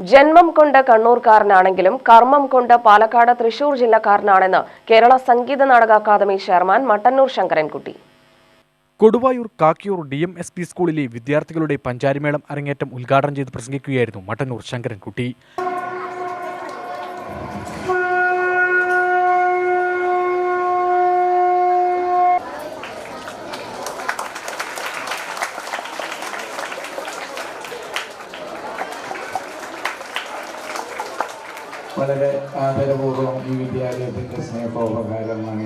ജന്മം കൊണ്ട് കണ്ണൂർക്കാരനാണെങ്കിലും കർമ്മം കൊണ്ട് Palakkad Thrissur ജില്ലക്കാരനാണെന്ന് Kerala Sangeetha Nataka Akademi chairman Mattannur Sankarankutty. Koduvayur Kakkayur D M S P സ്കൂളിലെ വിദ്യാർത്ഥികളുടെ പഞ്ചാരിമേളം അരങ്ങേറ്റം ഉദ്ഘാടനം ചെയ്ത് പ്രസംഗിക്കുകയായിരുന്നു മട്ടന്നൂർ ശങ്കരൻകുട്ടി. വളരെ ആദരപൂർവം ഈ വിദ്യാലയത്തിന്റെ സ്നേഹോപകാരമായി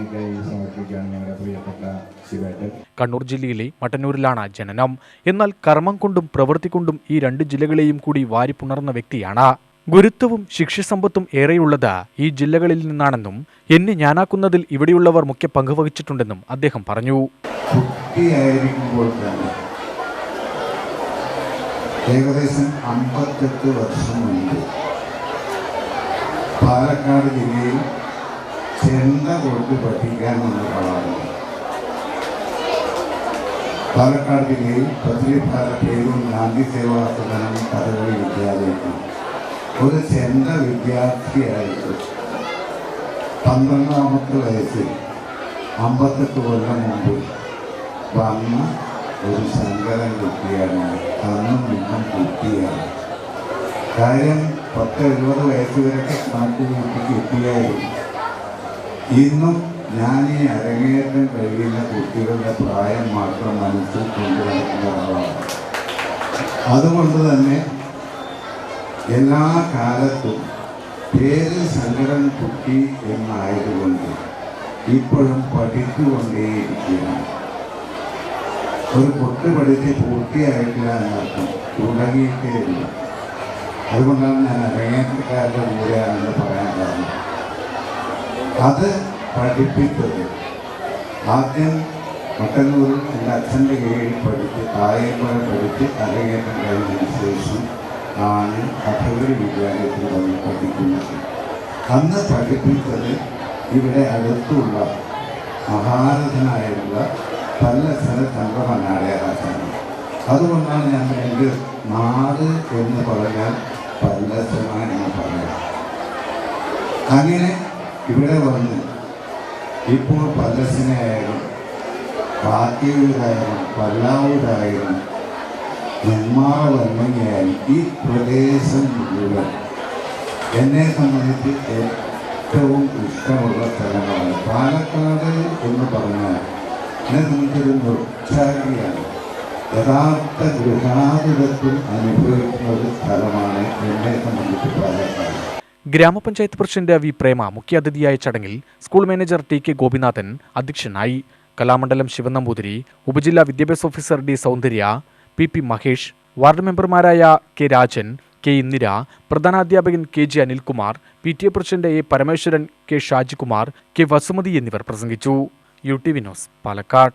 സമർപ്പിക്കുകയാണ് ഞങ്ങളുടെ പ്രിയപ്പെട്ട ശിവേട്ടൻ. കണ്ണൂർ ജില്ലയിലെ മട്ടന്നൂരിലാണ് ജനനം. എന്നാൽ കർമ്മം കൊണ്ടും പ്രവൃത്തി കൊണ്ടും ഈ രണ്ട് ജില്ലകളെയും കൂടി വാരിപ്പുണർന്ന വ്യക്തിയാണ്. ഗുരുത്വവും ശിക്ഷസമ്പത്തും ഏറെയുള്ളത് ഈ ജില്ലകളിൽ നിന്നാണെന്നും എന്നെ ഞാനാക്കുന്നതിൽ ഇവിടെയുള്ളവർ മുഖ്യ പങ്കുവഹിച്ചിട്ടുണ്ടെന്നും അദ്ദേഹം പറഞ്ഞു. കുട്ടിയായിരിക്കുമ്പോൾ തന്നെ ഏകദേശം അമ്പത്തെട്ട് വർഷം മുൻപ് പാലക്കാട് ജില്ലയിൽ ചെണ്ട കൊണ്ട് പഠിക്കാൻ വന്ന കാണാറുണ്ട് പാലക്കാട് ജില്ലയിൽ പത്രിഭാര പേരും ഗാന്ധി സേവാസദനം കഥകളി വിദ്യാലയത്തിൽ ഒരു ചെണ്ട വിദ്യാർത്ഥിയായിട്ട് പന്ത്രണ്ടാമത്തെ വയസ്സിൽ അമ്പത്തെട്ട് കൊല്ലം മുമ്പ് വന്ന ഒരു ശങ്കരൻ കുട്ടിയാണ്. അന്നും ഇന്നും കുട്ടിയാണ്. കാര്യം പത്ത് എഴുപത് വയസ്സ് വരെയൊക്കെ കണക്ക് കൂട്ടി കിട്ടിയായിരുന്നു ഇന്നും ഞാൻ ഈ അരങ്ങേറ്റം കഴിയുന്ന കുട്ടികളുടെ പ്രായം മാത്രം മനസ്സിൽ കൊണ്ടുവരുന്ന ഒരാളാണ്. അതുകൊണ്ട് തന്നെ എല്ലാ കാലത്തും പേര് സങ്കടം കുട്ടി എന്നായതുകൊണ്ട് ഇപ്പോഴും പഠിച്ചുകൊണ്ടേയിരിക്കുകയാണ്. ഒരു പൊട്ട് പഠിച്ച് പൂർത്തിയായിട്ടില്ല എന്നർത്ഥം തുടങ്ങിയിട്ടേ ഇല്ല അതുകൊണ്ടാണ് ഞാൻ അരങ്ങേറ്റക്കാരുടെ കൂടെയാണെന്ന് പറയാൻ കാരണം അത് പഠിപ്പിച്ചത്. ആദ്യം മട്ടന്നൂരിൽ എന്റെ അച്ഛന്റെ കീഴിൽ പഠിച്ച് തായേപ്പുഴ പഠിച്ച് അരങ്ങേറ്റം കഴിഞ്ഞതിന് ശേഷം ആണ് കഥകളി വിദ്യാലയത്തിൽ വന്ന് പഠിക്കുന്നത്. അന്ന് പഠിപ്പിച്ചത് ഇവിടെ അടുത്തുള്ള മഹാരഥനായുള്ള പല സ്ഥല ചന്ദ്രമനാടയാറാച്ചാണ് അതുകൊണ്ടാണ് ഞാൻ എന്റെ നാട് എന്ന് പറഞ്ഞാൽ എന്ന് പറയാം അങ്ങനെ ഇവിടെ വന്ന് ഇപ്പോൾ പദസിനായാലും കാത്തിയൂരായാലും പല്ലാവൂരായാലും നെന്മാറ വല്ലങ്ങയായാലും ഈ പ്രദേശം മുഴുവൻ എന്നെ സംബന്ധിച്ച് ഏറ്റവും ഇഷ്ടമുള്ള സ്ഥലങ്ങളാണ് പാലക്കാട് എന്ന് പറഞ്ഞാൽ എന്നെ സംബന്ധിച്ചൊരു നിർച്ചാരിയാണ് യഥാർത്ഥ അനുഭവിക്കുന്ന ഒരു സ്ഥലമാണ് എന്നെ സംബന്ധിച്ച് ഗ്രാമപഞ്ചായത്ത് പ്രസിഡന്റ് വി പ്രേമ മുഖ്യാതിഥിയായ ചടങ്ങിൽ school manager T K Gopinathan അധ്യക്ഷനായി. കലാമണ്ഡലം ശിവനമ്പൂതിരി ഉപജില്ലാ വിദ്യാഭ്യാസ officer D Soundarya P P Mahesh ward മെമ്പർമാരായ K Rajan K Indira പ്രധാനാധ്യാപകൻ K G Anilkumar P T A president A Parameswaran K Shajikumar K Vasumathi എന്നിവർ പ്രസംഗിച്ചു. U T Vinos Palakkad.